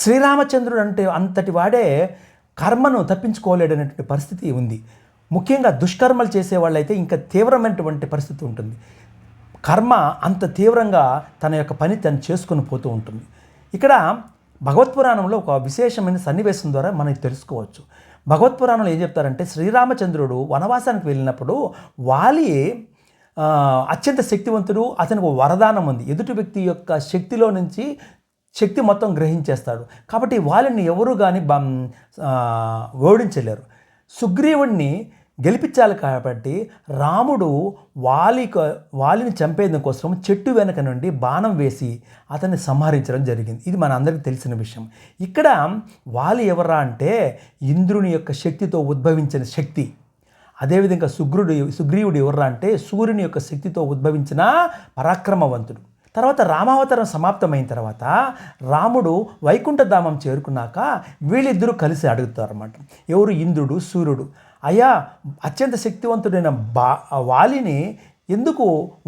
శ్రీరామచంద్రుడు అంటే అంతటి వాడే కర్మను తప్పించుకోలేడనేటువంటి పరిస్థితి ఉంది. ముఖ్యంగా దుష్కర్మలు చేసేవాళ్ళైతే ఇంకా తీవ్రమైనటువంటి పరిస్థితి ఉంటుంది. కర్మ అంత తీవ్రంగా తన యొక్క పని తను చేసుకొని పోతూ ఉంటుంది. ఇక్కడ భగవత్పురాణంలో ఒక విశేషమైన సన్నివేశం ద్వారా మనం తెలుసుకోవచ్చు. భగవత్ పురాణంలో ఏం చెప్తారంటే శ్రీరామచంద్రుడు వనవాసానికి వెళ్ళినప్పుడు వాలి అత్యంత శక్తివంతుడు అతనికి ఒక వరదానం ఉంది. ఎదుటి వ్యక్తి యొక్క శక్తిలో నుంచి శక్తి మొత్తం గ్రహించేస్తాడు. కాబట్టి వాళ్ళని ఎవరు కానీ బం ఓడించలేరు. సుగ్రీవుణ్ణి గెలిపించాలి కాబట్టి రాముడు వాలి వాలిని చంపేందు కోసం చెట్టు వెనక నుండి బాణం వేసి అతన్ని సంహరించడం జరిగింది. ఇది మన అందరికీ తెలిసిన విషయం. ఇక్కడ వాలి ఎవరా అంటే ఇంద్రుని యొక్క శక్తితో ఉద్భవించిన శక్తి. అదేవిధంగా సుగ్రుడు సుగ్రీవుడు ఎవర్రా అంటే సూర్యుని యొక్క శక్తితో ఉద్భవించిన పరాక్రమవంతుడు. తర్వాత రామావతారం సమాప్తమైన తర్వాత రాముడు వైకుంఠధామం చేరుకున్నాక వీళ్ళిద్దరూ కలిసి అడుగుతారన్నమాట. ఎవరు? ఇంద్రుడు సూర్యుడు. అయ్యా అత్యంత శక్తివంతుడైన బా వాలిని ఎందుకు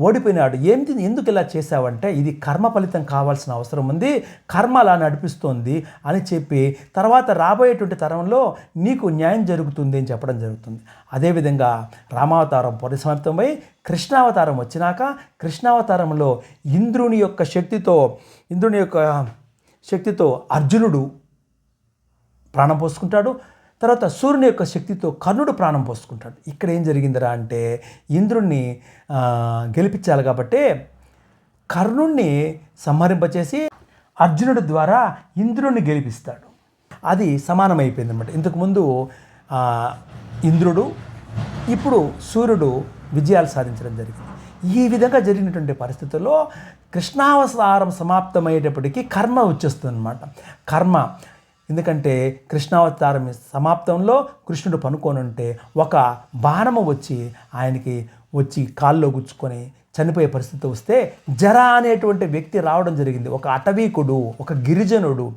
ఓడిపోయినాడు? ఏంటి ఎందుకు ఇలా చేశావంటే ఇది కర్మ ఫలితం కావాల్సిన అవసరం ఉంది కర్మ అలా నడిపిస్తోంది అని చెప్పి తర్వాత రాబోయేటువంటి తరంలో నీకు న్యాయం జరుగుతుంది అని చెప్పడం జరుగుతుంది. అదేవిధంగా రామావతారం పరిసమాప్తమై కృష్ణావతారం వచ్చినాక కృష్ణావతారంలో ఇంద్రుని యొక్క శక్తితో ఇంద్రుని యొక్క శక్తితో అర్జునుడు ప్రాణం పోసుకుంటాడు. తర్వాత సూర్యుని యొక్క శక్తితో కర్ణుడు ప్రాణం పోసుకుంటాడు. ఇక్కడ ఏం జరిగిందిరా అంటే ఇంద్రుణ్ణి గెలిపించాలి కాబట్టి కర్ణుణ్ణి సంహరింపచేసి అర్జునుడి ద్వారా ఇంద్రుణ్ణి గెలిపిస్తాడు. అది సమానమైపోయింది అనమాట ఇంతకుముందు ఇంద్రుడు ఇప్పుడు సూర్యుడు విజయాలు సాధించడం జరిగింది. ఈ విధంగా జరిగినటువంటి పరిస్థితుల్లో కృష్ణావసారం సమాప్తమయ్యేటప్పటికీ కర్మ వచ్చేస్తుంది అనమాట కర్మ ఎందుకంటే కృష్ణావతారం సమాప్తంలో కృష్ణుడు పనుకోనుంటే ఒక బాణము వచ్చి ఆయనకి వచ్చి కాల్లో గుచ్చుకొని చనిపోయే పరిస్థితి వస్తే జర అనేటువంటి వ్యక్తి రావడం జరిగింది. ఒక అటవీకుడు ఒక గిరిజనుడు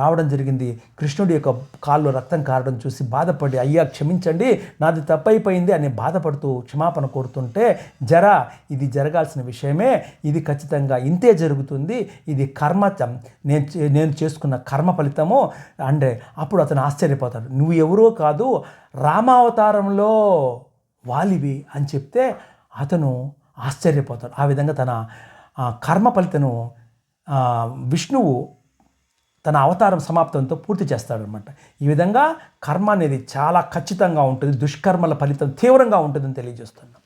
రావడం జరిగింది. కృష్ణుడి యొక్క కాళ్ళు రక్తం కారడం చూసి బాధపడి అయ్యా క్షమించండి నాది తప్పైపోయింది అని బాధపడుతూ క్షమాపణ కోరుతుంటే జర ఇది జరగాల్సిన విషయమే ఇది ఖచ్చితంగా ఇంతే జరుగుతుంది ఇది కర్మ నేను నేను చేసుకున్న కర్మ ఫలితము అంటే అప్పుడు అతను ఆశ్చర్యపోతాడు. నువ్వు ఎవరో కాదు రామావతారంలో వాలివి అని చెప్తే అతను ఆశ్చర్యపోతాడు. ఆ విధంగా తన కర్మ ఫలితను విష్ణువు తన అవతారం సమాప్తంతో పూర్తి చేస్తాడనమాట. ఈ విధంగా కర్మ అనేది చాలా ఖచ్చితంగా ఉంటుంది దుష్కర్మల ఫలితం తీవ్రంగా ఉంటుందని తెలియజేస్తున్నాం.